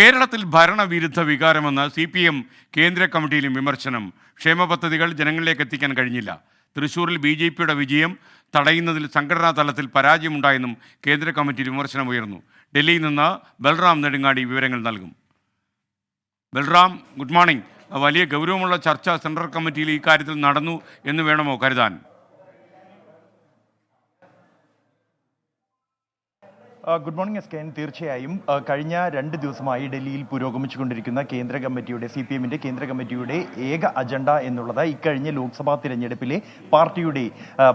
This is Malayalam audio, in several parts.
കേരളത്തിൽ ഭരണവിരുദ്ധ വികാരമെന്ന് സി പി എം കേന്ദ്ര കമ്മിറ്റിയിലും വിമർശനം. ക്ഷേമ പദ്ധതികൾ ജനങ്ങളിലേക്ക് എത്തിക്കാൻ കഴിഞ്ഞില്ല. തൃശൂരിൽ ബി ജെ പിയുടെ വിജയം തടയുന്നതിൽ സംഘടനാ തലത്തിൽ പരാജയമുണ്ടായെന്നും കേന്ദ്ര കമ്മിറ്റി വിമർശനം ഉയർന്നു. ഡൽഹിയിൽ നിന്ന് ബൽറാം നെടുങ്ങാടി വിവരങ്ങൾ നൽകും. Balram good morning. വലിയ ഗൗരവമുള്ള ചർച്ച സെൻട്രൽ കമ്മിറ്റിയിൽ ഈ കാര്യത്തിൽ നടന്നു എന്ന് വേണമോ കരുതാൻ? ഗുഡ് മോർണിംഗ് എസ് കെ തീർച്ചയായും കഴിഞ്ഞ രണ്ട് ദിവസമായി ഡൽഹിയിൽ പുരോഗമിച്ചുകൊണ്ടിരിക്കുന്ന കേന്ദ്ര കമ്മിറ്റിയുടെ സി പി എമ്മിന്റെ കേന്ദ്ര കമ്മിറ്റിയുടെ ഏക അജണ്ട എന്നുള്ളത് ഇക്കഴിഞ്ഞ ലോക്സഭാ തിരഞ്ഞെടുപ്പിലെ പാർട്ടിയുടെ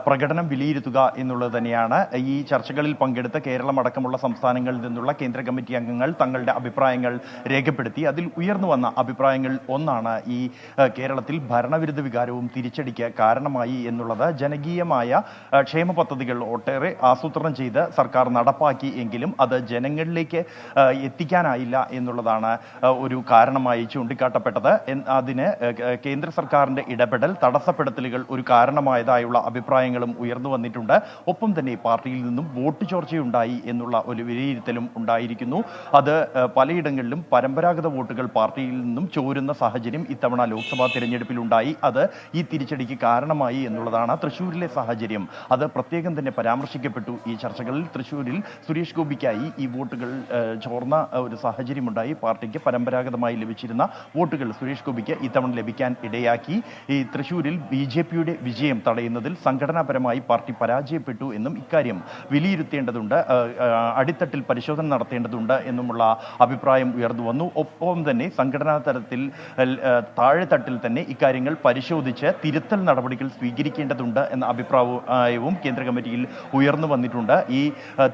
പ്രകടനം വിലയിരുത്തുക എന്നുള്ളത് തന്നെയാണ്. ഈ ചർച്ചകളിൽ പങ്കെടുത്ത കേരളം അടക്കമുള്ള സംസ്ഥാനങ്ങളിൽ നിന്നുള്ള കേന്ദ്ര കമ്മിറ്റി അംഗങ്ങൾ തങ്ങളുടെ അഭിപ്രായങ്ങൾ രേഖപ്പെടുത്തി അതിൽ ഉയർന്നു വന്ന അഭിപ്രായങ്ങൾ ഒന്നാണ് ഈ കേരളത്തിൽ ഭരണവിരുദ്ധ വികാരവും തിരിച്ചടിക്ക് കാരണമായി എന്നുള്ളത്. ജനകീയമായ ക്ഷേമ പദ്ധതികൾ ഒട്ടേറെ ആസൂത്രണം ചെയ്ത് സർക്കാർ നടപ്പാക്കി എങ്കിലും അത് ജനങ്ങളിലേക്ക് എത്തിക്കാനായില്ല എന്നുള്ളതാണ് ഒരു കാരണമായി ചൂണ്ടിക്കാട്ടപ്പെട്ടത്. അതിന് കേന്ദ്ര സർക്കാരിന്റെ ഇടപെടൽ തടസ്സപ്പെടുത്തലുകൾ ഒരു കാരണമായതായുള്ള അഭിപ്രായങ്ങളും ഉയർന്നു വന്നിട്ടുണ്ട്. ഒപ്പം തന്നെ പാർട്ടിയിൽ നിന്നും വോട്ട് ചോർച്ചയുണ്ടായി എന്നുള്ള ഒരു വിലയിരുത്തലും ഉണ്ടായിരിക്കുന്നു. അത് പലയിടങ്ങളിലും പരമ്പരാഗത വോട്ടുകൾ പാർട്ടിയിൽ നിന്നും ചോരുന്ന സാഹചര്യം ഇത്തവണ ലോക്സഭാ തിരഞ്ഞെടുപ്പിലുണ്ടായി. അത് ഈ തിരിച്ചടിക്ക് കാരണമായി എന്നുള്ളതാണ് തൃശ്ശൂരിലെ സാഹചര്യം. അത് പ്രത്യേകം തന്നെ പരാമർശിക്കപ്പെട്ടു ഈ ചർച്ചകളിൽ. തൃശ്ശൂരിൽ സുരേഷ് ഗോപിക്കായി ഈ വോട്ടുകൾ ചോർന്ന ഒരു സാഹചര്യമുണ്ടായി. പാർട്ടിക്ക് പരമ്പരാഗതമായി ലഭിച്ചിരുന്ന വോട്ടുകൾ സുരേഷ് ഗോപിക്ക് ഇത്തവണ ലഭിക്കാൻ ഇടയാക്കി. ഈ തൃശൂരിൽ ബി ജെ പിയുടെ വിജയം തടയുന്നതിൽ സംഘടനാപരമായി പാർട്ടി പരാജയപ്പെട്ടു എന്നും ഇക്കാര്യം വിലയിരുത്തേണ്ടതുണ്ട്. അടിത്തട്ടിൽ പരിശോധന നടത്തേണ്ടതുണ്ട് എന്നുമുള്ള അഭിപ്രായം ഉയർന്നു വന്നു. ഒപ്പം തന്നെ സംഘടനാ തലത്തിൽ താഴെത്തട്ടിൽ തന്നെ ഇക്കാര്യങ്ങൾ പരിശോധിച്ച് തിരുത്തൽ നടപടികൾ സ്വീകരിക്കേണ്ടതുണ്ട് എന്ന അഭിപ്രായവും കേന്ദ്ര കമ്മിറ്റിയിൽ ഉയർന്നു വന്നിട്ടുണ്ട്. ഈ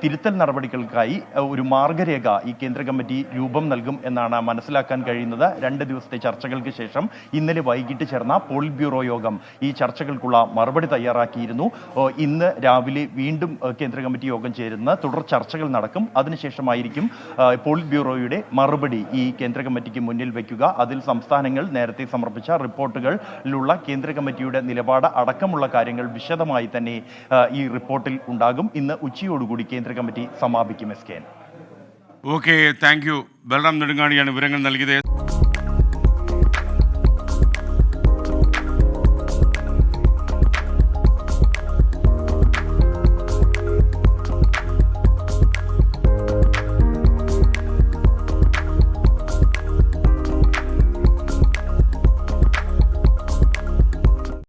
തിരുത്തൽ തിരുത്തൽ നടപടികൾക്കായി ഒരു മാർഗരേഖ ഈ കേന്ദ്ര കമ്മിറ്റി രൂപം നൽകും എന്നാണ് മനസ്സിലാക്കാൻ കഴിയുന്നത്. രണ്ട് ദിവസത്തെ ചർച്ചകൾക്ക് ശേഷം ഇന്നലെ വൈകിട്ട് ചേർന്ന പോളിറ്റ് ബ്യൂറോ യോഗം ഈ ചർച്ചകൾക്കുള്ള മറുപടി തയ്യാറാക്കിയിരുന്നു. ഇന്ന് രാവിലെ വീണ്ടും കേന്ദ്ര കമ്മിറ്റി യോഗം ചേരുന്ന തുടർ ചർച്ചകൾ നടക്കും. അതിനുശേഷമായിരിക്കും പോളിറ്റ് ബ്യൂറോയുടെ മറുപടി ഈ കേന്ദ്ര കമ്മിറ്റിക്ക് മുന്നിൽ വയ്ക്കുക അതിൽ സംസ്ഥാനങ്ങൾ നേരത്തെ സമർപ്പിച്ച റിപ്പോർട്ടുകളിലുള്ള കേന്ദ്ര കമ്മിറ്റിയുടെ നിലപാട് അടക്കമുള്ള കാര്യങ്ങൾ വിശദമായി തന്നെ ഈ റിപ്പോർട്ടിൽ ഉണ്ടാകും. ഇന്ന് ഉച്ചയോടുകൂടി കേന്ദ്ര കമ്മിറ്റി സമാപിക്കും S K N. Okay thank you Balram നെടുങ്ങാടിയാണ് വിവരങ്ങൾ നൽകിയത്.